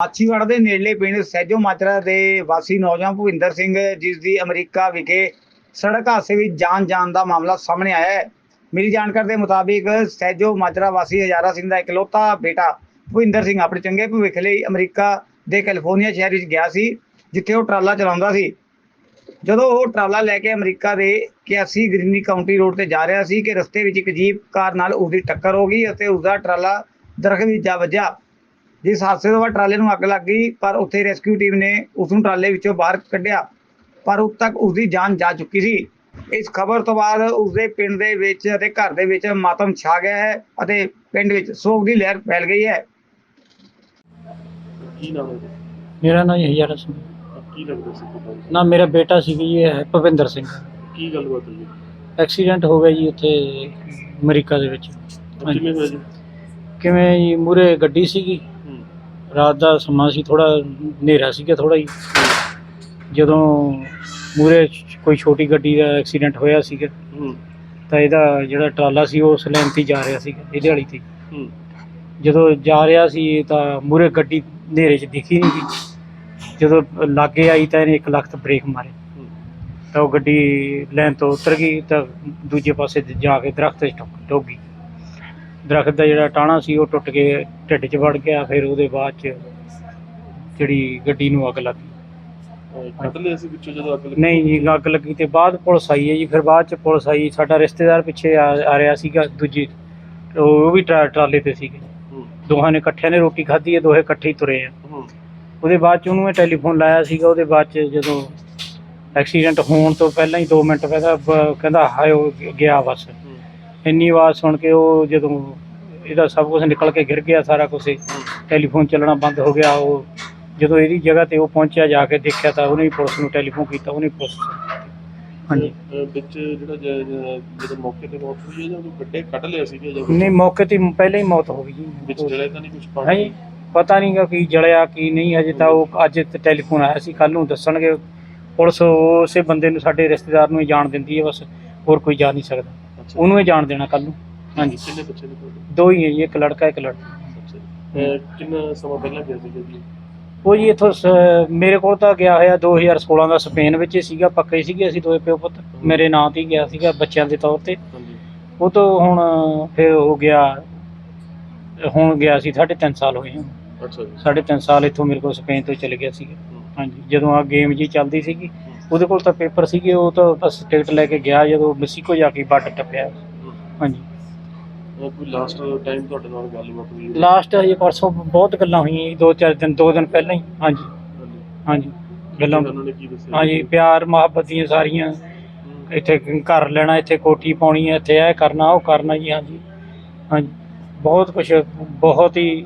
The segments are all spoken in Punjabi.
ਮਾਛੀਵਾੜਾ ਦੇ ਨੇੜਲੇ ਪਿੰਡ ਸਹਿਜੋ ਮਾਜਰਾ ਦੇ ਵਾਸੀ ਨੌਜਵਾਨ ਭੁਪਿੰਦਰ ਸਿੰਘ ਜਿਸ ਦੀ ਅਮਰੀਕਾ ਵਿਖੇ ਸੜਕ ਹਾਦਸੇ ਵਿੱਚ ਜਾਨ ਜਾਣ ਦਾ ਮਾਮਲਾ ਸਾਹਮਣੇ ਆਇਆ ਹੈ। ਮਿਲੀ ਜਾਣਕਾਰੀ ਦੇ ਮੁਤਾਬਿਕ ਸਹਿਜੋ ਮਾਜਰਾ ਵਾਸੀ ਹਜ਼ਾਰਾ ਸਿੰਘ ਦਾ ਇਕਲੌਤਾ ਬੇਟਾ ਭੁਪਿੰਦਰ ਸਿੰਘ ਆਪਣੇ ਚੰਗੇ ਭਵਿੱਖ ਲਈ ਅਮਰੀਕਾ ਦੇ ਕੈਲੀਫੋਰਨੀਆ ਸ਼ਹਿਰ ਵਿੱਚ ਗਿਆ ਸੀ, ਜਿੱਥੇ ਉਹ ਟਰਾਲਾ ਚਲਾਉਂਦਾ ਸੀ। ਜਦੋਂ ਉਹ ਟਰਾਲਾ ਲੈ ਕੇ ਅਮਰੀਕਾ ਦੇ 81 ਗ੍ਰੀਨੀ ਕਾਉਂਟੀ ਰੋਡ ਤੇ ਜਾ ਰਿਹਾ ਸੀ ਕਿ ਰਸਤੇ ਵਿੱਚ ਇੱਕ ਜੀਪ ਕਾਰ ਨਾਲ ਉਸ ਦੀ ਟੱਕਰ ਹੋ ਗਈ ਅਤੇ ਉਸ ਦਾ ਟਰਾਲਾ ਦਰਖਤ ਵਿੱਚ ਜਾ ਵੱਜਾ ਜਿਸ ਹਾਦਸੇ ਤੋਂ ਬਾਅਦ ਟਰਾਲੇ ਨੂੰ ਅੱਗ ਲੱਗ ਗਈ ਪਰ ਉੱਥੇ ਰੈਸਕਿਊ ਟੀਮ ਨੇ ਉਸ ਨੂੰ ਟਰਾਲੇ ਵਿੱਚੋਂ ਬਾਹਰ ਕੱਢਿਆ ਪਰ ਉਦ ਤੱਕ ਉਸ ਦੀ ਜਾਨ ਜਾ ਚੁੱਕੀ ਸੀ। ਇਸ ਖਬਰ ਤੋਂ ਬਾਅਦ ਉਸ ਦੇ ਪਿੰਡ ਦੇ ਵਿੱਚ ਅਤੇ ਘਰ ਦੇ ਵਿੱਚ ਮਾਤਮ ਛਾ ਗਿਆ ਹੈ ਅਤੇ ਪਿੰਡ ਵਿੱਚ ਸੋਗ ਦੀ ਲਹਿਰ ਫੈਲ ਗਈ ਹੈ। ਕੀ ਨਾਮ ਹੈ? ਮੇਰਾ ਨਾਮ ਸਿੰਘ ਕੀ ਲੱਗਦਾ ਸੀ ਤੁਹਾਨੂੰ ਨਾ ਮੇਰਾ ਬੇਟਾ ਸੀ ਜੀ ਇਹ ਹੈ ਭਵਿੰਦਰ ਸਿੰਘ। ਕੀ ਗੱਲਬਾਤ ਹੋਈ? ਐਕਸੀਡੈਂਟ ਹੋ ਗਿਆ ਜੀ ਉੱਥੇ ਅਮਰੀਕਾ ਦੇ ਵਿੱਚ। ਕਿਵੇਂ ਹੋਇਆ ਜੀ? ਕਿਵੇਂ ਜੀ ਮੂਰੇ ਗੱਡੀ ਸੀਗੀ। ਰਾਤ ਦਾ ਸਮਾਂ ਸੀ ਥੋੜਾ ਹਨੇਰਾ ਸੀਗਾ ਥੋੜਾ ਹੀ। ਜਦੋਂ ਮੂਰੇ ਕੋਈ ਛੋਟੀ ਗੱਡੀ ਦਾ ਐਕਸੀਡੈਂਟ ਹੋਇਆ ਸੀਗਾ ਤਾਂ ਇਹਦਾ ਜਿਹੜਾ ਟਰਾਲਾ ਸੀ ਉਹ ਉਸ ਲਾਈਨ ਤੇ ਜਾ ਰਿਹਾ ਸੀਗਾ ਇਹਦੇ ਵਾਲੀ ਤੇ। ਜਦੋਂ ਜਾ ਰਿਹਾ ਸੀ ਤਾਂ ਮੂਰੇ ਗੱਡੀ ਹਨੇਰੇ 'ਚ ਦਿਖੀ ਨਹੀਂ ਗਈ। ਜਦੋਂ ਲਾਗੇ ਆਈ ਤਾਂ ਇਹਨੇ ਇੱਕ ਲੱਖ ਬ੍ਰੇਕ ਮਾਰੇ। ਤਾਂ ਉਹ ਗੱਡੀ ਲਾਈਨ ਤੋਂ ਉਤਰ ਗਈ ਤਾਂ ਦੂਜੇ ਪਾਸੇ ਤੇ ਜਾ ਕੇ ਦਰਖਤ 'ਚ ਠੁੱਕ ਗਈ। ਦਰਖਤ ਦਾ ਜਿਹੜਾ ਟਾਣਾ ਸੀ ਉਹ ਟੁੱਟ ਕੇ ਢਿੱਡ 'ਚ ਵੜ ਗਿਆ ਫਿਰ ਉਹਦੇ ਬਾਅਦ 'ਚ ਜਿਹੜੀ ਗੱਡੀ ਨੂੰ ਅੱਗ ਲੱਗ ਲਿਆ ਸੀ ਵਿੱਚੋਂ ਜਦੋਂ ਅੱਗ ਲੱਗੀ? ਨਹੀਂ ਜੀ ਅੱਗ ਲੱਗੀ ਤੇ ਬਾਅਦ ਪੁਲਿਸ ਆਈ ਹੈ ਜੀ ਫਿਰ ਬਾਅਦ 'ਚ ਪੁਲਿਸ ਆਈ ਸਾਡਾ ਰਿਸ਼ਤੇਦਾਰ ਪਿੱਛੇ ਆ ਆ ਰਿਹਾ ਸੀਗਾ ਦੂਜੀ ਉਹ ਵੀ ਟਰਾ- ਟਰਾਲੇ ਤੇ ਸੀਗੇ। ਦੋਹਾਂ ਨੇ ਇਕੱਠਿਆਂ ਨੇ ਰੋਟੀ ਖਾਧੀ ਹੈ ਦੋਹੇ ਇਕੱਠੇ ਹੀ ਤੁਰੇ ਆ। ਉਹਦੇ ਬਾਅਦ ਚ ਉਹਨੂੰ ਮੈਂ ਟੈਲੀਫੋਨ ਲਾਇਆ ਸੀਗਾ ਉਹਦੇ ਬਾਅਦ ਚ ਜਦੋਂ ਐਕਸੀਡੈਂਟ ਹੋਣ ਤੋਂ ਪਹਿਲਾਂ ਹੀ 2 ਮਿੰਟ ਪਹਿਲਾਂ ਬ- ਕਹਿੰਦਾ ਹਾਏ ਉਹ ਗਿਆ ਬਸ। ਇੰਨੀ ਆਵਾਜ਼ ਸੁਣ ਕੇ ਉਹ ਜਦੋਂ ਇਹਦਾ ਸਭ ਕੁਝ ਨਿਕਲ ਕੇ ਗਿਰ ਗਿਆ ਸਾਰਾ ਕੁਝ ਟੈਲੀਫੋਨ ਚੱਲਣਾ ਬੰਦ ਹੋ ਗਿਆ ਉਹ ਜਦੋਂ ਇਹਦੀ ਜਗ੍ਹਾ ਤੇ ਉਹ ਪਹੁੰਚਿਆ ਜਾ ਕੇ ਦੇਖਿਆ ਤਾਂ ਉਹਨੇ ਪੁਲਿਸ ਨੂੰ ਟੈਲੀਫੋਨ ਕੀਤਾ ਉਹਨੇ ਪੁਲਿਸ ਹਾਂਜੀ। ਵਿੱਚ ਜਿਹੜਾ ਜਦੋਂ ਮੌਕੇ ਤੇ ਮੌਤ ਹੋਈ ਹੈ ਜਾਂ ਗੱਡੇ ਕੱਢ ਲਿਆ ਸੀਗਾ ਜਾਂ ਨਹੀਂ ਮੌਕੇ ਤੇ ਪਹਿਲਾਂ ਹੀ ਮੌਤ ਹੋ ਗਈ ਵਿੱਚ ਜੀ ਜਲਿਆ ਤਾਂ ਨਹੀਂ ਕੁਝ ਹਾਂਜੀ ਪਤਾ ਨਹੀਂਗਾ ਕੀ ਜਲਿਆ ਕੀ ਨਹੀਂ ਹਜੇ ਤਾਂ ਉਹ ਅੱਜ ਤੇ ਟੈਲੀਫੋਨ ਆਇਆ ਸੀ ਕੱਲ ਨੂੰ ਦੱਸਣਗੇ। ਪੁਲਿਸ ਉਸੇ ਬੰਦੇ ਨੂੰ ਸਾਡੇ ਰਿਸ਼ਤੇਦਾਰ ਨੂੰ ਹੀ ਜਾਣ ਦਿੰਦੀ ਹੈ ਬਸ ਹੋਰ ਕੋਈ ਜਾ ਨਹੀਂ ਸਕਦਾ। ਅੱਛਾ। ਉਹਨੂੰ ਹੀ ਜਾਣ ਦੇਣਾ ਕੱਲ ਨੂੰ। ਹਾਂਜੀ। ਕਿੰਨੇ ਬੱਚੇ ਨੇ ਤੁਹਾਡੇ? ਦੋ ਹੀ ਹੈ ਜੀ ਇੱਕ ਲੜਕਾ ਇੱਕ ਲੜਕੀ। ਅੱਛਾ ਕਿੰਨਾ ਸਮਾਂ ਪਹਿਲਾਂ ਗਿਆ ਸੀਗਾ ਜੀ? ਉਹ ਜੀ ਇਥੋਂ ਮੇਰੇ ਕੋਲ ਤਾਂ ਗਿਆ ਹੋਇਆ 2016 ਦਾ ਸਪੇਨ ਵਿੱਚ ਹੀ ਸੀਗਾ ਪੱਕੇ ਸੀਗੇ ਅਸੀਂ ਦੋਵੇਂ ਪਿਓ ਪੁੱਤ। ਮੇਰੇ ਨਾਂ ਤੇ ਹੀ ਗਿਆ ਸੀਗਾ ਬੱਚਿਆਂ ਦੇ ਤੌਰ ਤੇ। ਹਾਂਜੀ। ਉਹ ਤੋਂ ਹੁਣ ਫਿਰ ਹੋ ਗਿਆ ਹੁਣ ਗਿਆ ਸੀ ਸਾਢੇ ਤਿੰਨ ਸਾਲ ਹੋਏ ਆ ਅੱਛਾ ਜੀ। ਸਾਢੇ ਤਿੰਨ ਸਾਲ ਇੱਥੋਂ ਮੇਰੇ ਕੋਲ ਸਪੇਨ ਤੋਂ ਚਲੇ ਗਿਆ ਸੀਗਾ। ਹਾਂਜੀ ਜਦੋਂ ਆ ਗੇਮ ਜੀ ਚੱਲਦੀ ਸੀਗੀ ਉਹਦੇ ਕੋਲ ਤਾਂ ਪੇਪਰ ਸੀਗੇ ਉਹ ਤਾਂ ਬਸ ਟਿਕਟ ਲੈ ਕੇ ਗਿਆ ਜਦੋਂ ਮੈਕਸੀਕੋ ਜਾ ਕੇ ਬਾਰਡਰ ਟੱਪਿਆ। ਹਾਂਜੀ। ਅਹ ਕੋਈ ਲਾਸਟ ਟਾਈਮ ਤੁਹਾਡੇ ਨਾਲ ਗੱਲਬਾਤ ਹੋਈ? ਲਾਸਟ ਹਜੇ ਪਰਸੋਂ ਬਹੁਤ ਗੱਲਾਂ ਹੋਈਆਂ ਜੀ ਦੋ ਚਾਰ ਦਿਨ ਦੋ ਦਿਨ ਪਹਿਲਾਂ ਹੀ ਹਾਂਜੀ। ਹਾਂਜੀ। ਗੱਲਾਂ ਉਹਨਾਂ ਨੇ ਕੀ ਦੱਸਿਆ? ਹਾਂਜੀ ਪਿਆਰ ਮੁਹੱਬਤ ਦੀਆਂ ਸਾਰੀਆਂ। ਇੱਥੇ ਘਰ ਲੈਣਾ ਇੱਥੇ ਕੋਠੀ ਪਾਉਣੀ ਹੈ ਇੱਥੇ ਇਹ ਕਰਨਾ ਉਹ ਕਰਨਾ ਜੀ ਹਾਂਜੀ। ਹਾਂਜੀ। ਬਹੁਤ ਕੁਝ ਬਹੁਤ ਹੀ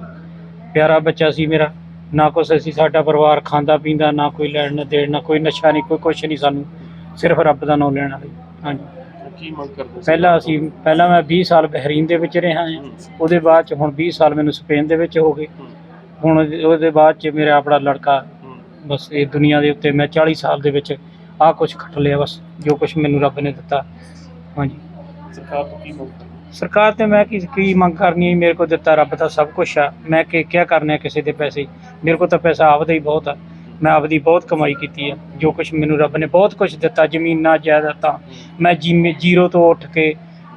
ਪਿਆਰਾ ਬੱਚਾ ਸੀ ਮੇਰਾ। ਨਾ ਕੁਛ ਅਸੀਂ ਸਾਡਾ ਪਰਿਵਾਰ ਖਾਂਦਾ ਪੀਂਦਾ ਨਾ ਕੋਈ ਲੈਣ ਨਾ ਦੇਣ ਨਾ ਕੋਈ ਨਸ਼ਾ ਨਹੀਂ ਕੋਈ ਕੁਛ ਨਹੀਂ ਸਾਨੂੰ ਸਿਰਫ ਰੱਬ ਦਾ ਨਾਮ ਲੈਣਾ ਹਾਂਜੀ ਕੀ ਮੰਗ ਕਰਦੇ ਸੀ? ਪਹਿਲਾਂ ਅਸੀਂ ਪਹਿਲਾਂ ਮੈਂ 20 ਸਾਲ ਬਹਿਰੀਨ ਦੇ ਵਿੱਚ ਰਿਹਾ ਹਾਂ। ਉਹਦੇ ਬਾਅਦ ਚ ਹੁਣ 20 ਸਾਲ ਮੈਨੂੰ ਸਪੇਨ ਦੇ ਵਿੱਚ ਹੋ ਗਏ। ਹੁਣ ਉਹਦੇ ਬਾਅਦ ਚ ਮੇਰਾ ਆਪਣਾ ਲੜਕਾ। ਬਸ ਇਹ ਦੁਨੀਆ ਦੇ ਉੱਤੇ ਮੈਂ 40 ਸਾਲ ਦੇ ਵਿੱਚ ਆਹ ਕੁਝ ਖੱਟ ਲਿਆ ਬਸ ਜੋ ਕੁਝ ਮੈਨੂੰ ਰੱਬ ਨੇ ਦਿੱਤਾ ਹਾਂਜੀ ਸਰਕਾਰ ਤੋਂ ਕੀ ਮੰਗ ਸਰਕਾਰ ਤੇ ਮੈਂ ਕੀ ਕੀ ਮੰਗ ਕਰਨੀ ਹੈ? ਮੇਰੇ ਕੋਲ ਦਿੱਤਾ ਰੱਬ ਦਾ ਸਭ ਕੁਝ ਆ। ਮੈਂ ਕਿ ਕਿਆ ਕਰਨਾ ਕਿਸੇ ਦੇ ਪੈਸੇ? ਮੇਰੇ ਕੋਲ ਤਾਂ ਪੈਸਾ ਆਪਦਾ ਹੀ ਬਹੁਤ ਆ। ਮੈਂ ਆਪਦੀ ਬਹੁਤ ਕਮਾਈ ਕੀਤੀ ਆ ਜੋ ਕੁਝ ਮੈਨੂੰ ਰੱਬ ਨੇ ਬਹੁਤ ਕੁਝ ਦਿੱਤਾ, ਜ਼ਮੀਨਾਂ, ਜਾਇਦਾਦਾਂ। ਮੈਂ ਜਿਵੇਂ ਜ਼ੀਰੋ ਤੋਂ ਉੱਠ ਕੇ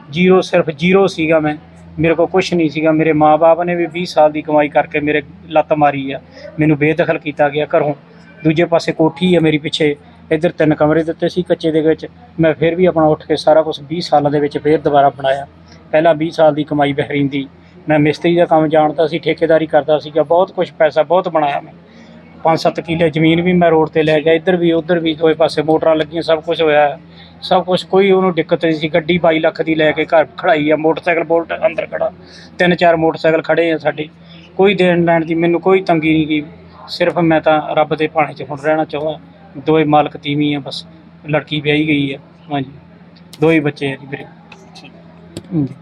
ਜ਼ੀਰੋ ਸਿਰਫ ਜ਼ੀਰੋ ਸੀਗਾ ਮੈਂ। ਮੇਰੇ ਕੋਲ ਕੁਝ ਨਹੀਂ ਸੀਗਾ। ਮੇਰੇ ਮਾਪੇ ਨੇ ਵੀ 20 ਸਾਲ ਦੀ ਕਮਾਈ ਕਰਕੇ ਮੇਰੇ ਲੱਤ ਮਾਰੀ ਆ। ਮੈਨੂੰ ਬੇਦਖਲ ਕੀਤਾ ਗਿਆ ਘਰੋਂ। ਦੂਜੇ ਪਾਸੇ ਕੋਠੀ ਆ ਮੇਰੀ ਪਿੱਛੇ। ਇੱਧਰ ਤਿੰਨ ਕਮਰੇ ਦਿੱਤੇ ਸੀ ਕੱਚੇ ਦੇ ਵਿੱਚ। ਮੈਂ ਫਿਰ ਵੀ ਆਪਣਾ ਉੱਠ ਕੇ ਸਾਰਾ ਕੁਝ 20 ਸਾਲਾਂ ਦੇ ਵਿੱਚ ਫਿਰ ਦੁਬਾਰਾ ਬਣਾਇਆ। ਪਹਿਲਾਂ 20 ਸਾਲ ਦੀ ਕਮਾਈ ਬਹਿਰੀਨ ਦੀ ਮੈਂ ਮਿਸਤਰੀ ਦਾ ਕੰਮ ਜਾਣਦਾ ਸੀ ਠੇਕੇਦਾਰੀ ਕਰਦਾ ਸੀਗਾ ਬਹੁਤ ਕੁਝ ਪੈਸਾ ਬਹੁਤ ਬਣਾਇਆ ਮੈਂ। ਪੰਜ ਸੱਤ ਕਿੱਲੇ ਜ਼ਮੀਨ ਵੀ ਮੈਂ ਰੋਡ ਤੇ ਲੈ ਗਿਆ ਇੱਧਰ ਵੀ ਉੱਧਰ ਵੀ ਦੋਏ ਪਾਸੇ ਮੋਟਰਾਂ ਲੱਗੀਆਂ ਸਭ ਕੁਝ ਹੋਇਆ। ਸਭ ਕੁਝ ਕੋਈ ਉਹਨੂੰ ਦਿੱਕਤ ਨਹੀਂ ਸੀ। ਗੱਡੀ 22 ਲੱਖ ਦੀ ਲੈ ਕੇ ਘਰ ਖੜਾਈ ਆ ਮੋਟਰਸਾਈਕਲ ਬੋਲਟ ਅੰਦਰ ਖੜਾ। ਤਿੰਨ ਚਾਰ ਮੋਟਰਸਾਈਕਲ ਖੜੇ ਆ ਸਾਡੇ। ਕੋਈ ਦੇਣ ਲੈਣ ਦੀ ਮੈਨੂੰ ਕੋਈ ਤੰਗੀ ਨਹੀਂ ਗੀ। ਸਿਰਫ ਮੈਂ ਤਾਂ ਰੱਬ ਦੇ ਭਾਣੇ 'ਚ ਹੁਣ ਰਹਿਣਾ ਚਾਹੁੰਦਾ। ਦੋਏ ਮਾਲਕ ਤੀਵੀਂ ਆ ਬਸ। ਲੜਕੀ ਵਿਆਹੀ ਗਈ ਆ। ਹਾਂਜੀ। ਦੋ ਹੀ ਬੱਚੇ ਆ ਜੀ ਮੇਰੇ। ਠੀਕ। ਹਾਂਜੀ।